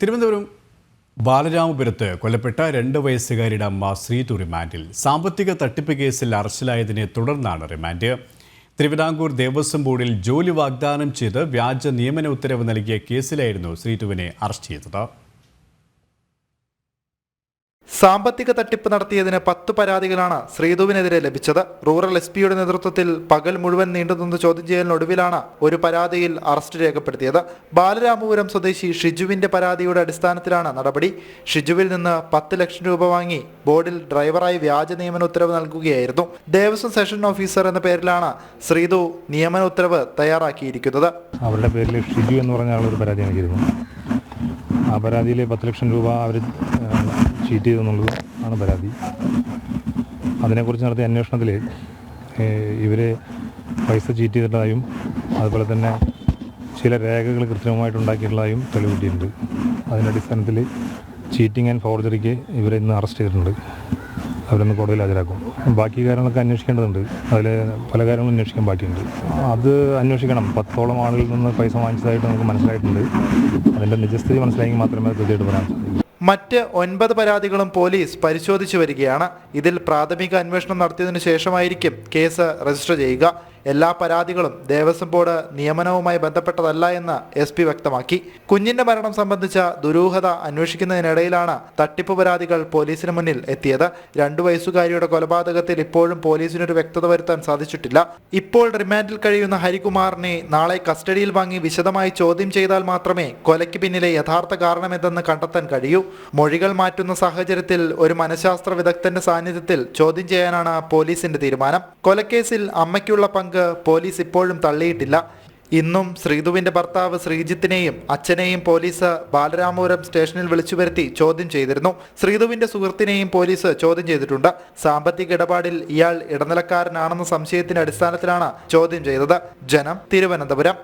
തിരുവനന്തപുരം ബാലരാമപുരത്ത് കൊല്ലപ്പെട്ട രണ്ട് വയസ്സുകാരിയുടെ അമ്മ ശ്രീതു റിമാൻഡിൽ സാമ്പത്തിക തട്ടിപ്പ് കേസിൽ അറസ്റ്റിലായതിനെ തുടർന്നാണ് റിമാൻഡ്. തിരുവിതാംകൂർ ദേവസ്വം ബോർഡിൽ ജോലി വാഗ്ദാനം ചെയ്ത് വ്യാജ നിയമന ഉത്തരവ് നൽകിയ കേസിലായിരുന്നു ശ്രീതുവിനെ അറസ്റ്റ് ചെയ്തത്. സാമ്പത്തിക തട്ടിപ്പ് നടത്തിയതിന് പത്ത് പരാതികളാണ് ശ്രീധുവിനെതിരെ ലഭിച്ചത്. റൂറൽ എസ് പിയുടെ നേതൃത്വത്തിൽ പകൽ മുഴുവൻ നീണ്ടുനിന്ന ചോദ്യം ചെയ്യലിനൊടുവിലാണ് ഒരു പരാതിയിൽ അറസ്റ്റ് രേഖപ്പെടുത്തിയത്. ബാലരാമപുരം സ്വദേശി ഷിജുവിന്റെ പരാതിയുടെ അടിസ്ഥാനത്തിലാണ് നടപടി. ഷിജുവിൽ നിന്ന് പത്ത് ലക്ഷം രൂപ വാങ്ങി ബോർഡിൽ ഡ്രൈവറായി വ്യാജ നിയമന ഉത്തരവ് നൽകുകയായിരുന്നു. ദേവസ്വം സെഷൻ ഓഫീസർ എന്ന പേരിലാണ് ശ്രീധു നിയമന ഉത്തരവ് തയ്യാറാക്കിയിരിക്കുന്നത്. അവരുടെ പേരിൽ ഷിജു എന്ന് പറഞ്ഞ പരാതി ആ പരാതിയിലെ പത്ത് ലക്ഷം രൂപ അവർ ചീറ്റ് ചെയ്തെന്നുള്ളത് ആണ് പരാതി. അതിനെക്കുറിച്ച് നടത്തിയ അന്വേഷണത്തിൽ ഇവർ പൈസ ചീറ്റ് ചെയ്തിട്ടതായും അതുപോലെ തന്നെ ചില രേഖകൾ കൃത്രിമമായിട്ട് ഉണ്ടാക്കിയിട്ടുള്ളതായും തെളിവ് അതിന്റെ അടിസ്ഥാനത്തിൽ ചീറ്റിംഗ് ആൻഡ് ഫോർജറിക്ക് ഇവരെ ഇന്ന് അറസ്റ്റ് ചെയ്തിട്ടുണ്ട്. അവരൊന്ന് കോടതിയിൽ ഹാജരാക്കും. ബാക്കി കാര്യങ്ങളൊക്കെ അന്വേഷിക്കേണ്ടതുണ്ട്. അതിൽ പല കാര്യങ്ങളും അന്വേഷിക്കാൻ ബാക്കിയുണ്ട്. അത് അന്വേഷിക്കണം. പത്തോളം ആളുകളിൽ നിന്ന് പൈസ വാങ്ങിച്ചതായിട്ട് നമുക്ക് മനസ്സിലായിട്ടുണ്ട്. അതിന്റെ നിജസ്ഥിതി മനസ്സിലായെങ്കിൽ മാത്രമേ കൃത്യമായിട്ട് പറയാൻ സാധിക്കൂ. മറ്റ് ഒൻപത് പരാതികളും പോലീസ് പരിശോധിച്ചു വരികയാണ്. ഇതിൽ പ്രാഥമിക അന്വേഷണം നടത്തിയതിനു ശേഷമായിരിക്കും കേസ് രജിസ്റ്റർ ചെയ്യുക. എല്ലാ പരാതികളും ദേവസ്വം ബോർഡ് നിയമനവുമായി ബന്ധപ്പെട്ടതല്ല എന്ന് എസ് പി വ്യക്തമാക്കി. കുഞ്ഞിന്റെ മരണം സംബന്ധിച്ച ദുരൂഹത അന്വേഷിക്കുന്നതിനിടയിലാണ് തട്ടിപ്പ് പരാതികൾ പോലീസിന് മുന്നിൽ എത്തിയത്. രണ്ടു വയസ്സുകാരിയുടെ കൊലപാതകത്തിൽ ഇപ്പോഴും പോലീസിനൊരു വ്യക്തത വരുത്താൻ സാധിച്ചിട്ടില്ല. ഇപ്പോൾ റിമാൻഡിൽ കഴിയുന്ന ഹരികുമാറിനെ നാളെ കസ്റ്റഡിയിൽ വാങ്ങി വിശദമായി ചോദ്യം ചെയ്താൽ മാത്രമേ കൊലയ്ക്ക് പിന്നിലെ യഥാർത്ഥ കാരണമെന്തെന്ന് കണ്ടെത്താൻ കഴിയൂ. മൊഴികൾ മാറ്റുന്ന സാഹചര്യത്തിൽ ഒരു മനഃശാസ്ത്ര വിദഗ്ധന്റെ സാന്നിധ്യത്തിൽ ചോദ്യം ചെയ്യാനാണ് പോലീസിന്റെ തീരുമാനം. കൊലക്കേസിൽ അമ്മയ്ക്കുള്ള പങ്ക് പോലീസ് ഇപ്പോഴും തള്ളിയിട്ടില്ല. ഇന്നും ശ്രീധുവിന്റെ ഭർത്താവ് ശ്രീജിത്തിനെയും അച്ഛനെയും പോലീസ് ബാലരാമപുരം സ്റ്റേഷനിൽ വിളിച്ചു വരുത്തി ചോദ്യം ചെയ്തിരുന്നു. ശ്രീധുവിന്റെ സുഹൃത്തിനെയും പോലീസ് ചോദ്യം ചെയ്തിട്ടുണ്ട്. സാമ്പത്തിക ഇടപാടിൽ ഇയാൾ ഇടനിലക്കാരനാണെന്ന സംശയത്തിന്റെ അടിസ്ഥാനത്തിലാണ് ചോദ്യം ചെയ്തത്. ജനം തിരുവനന്തപുരം.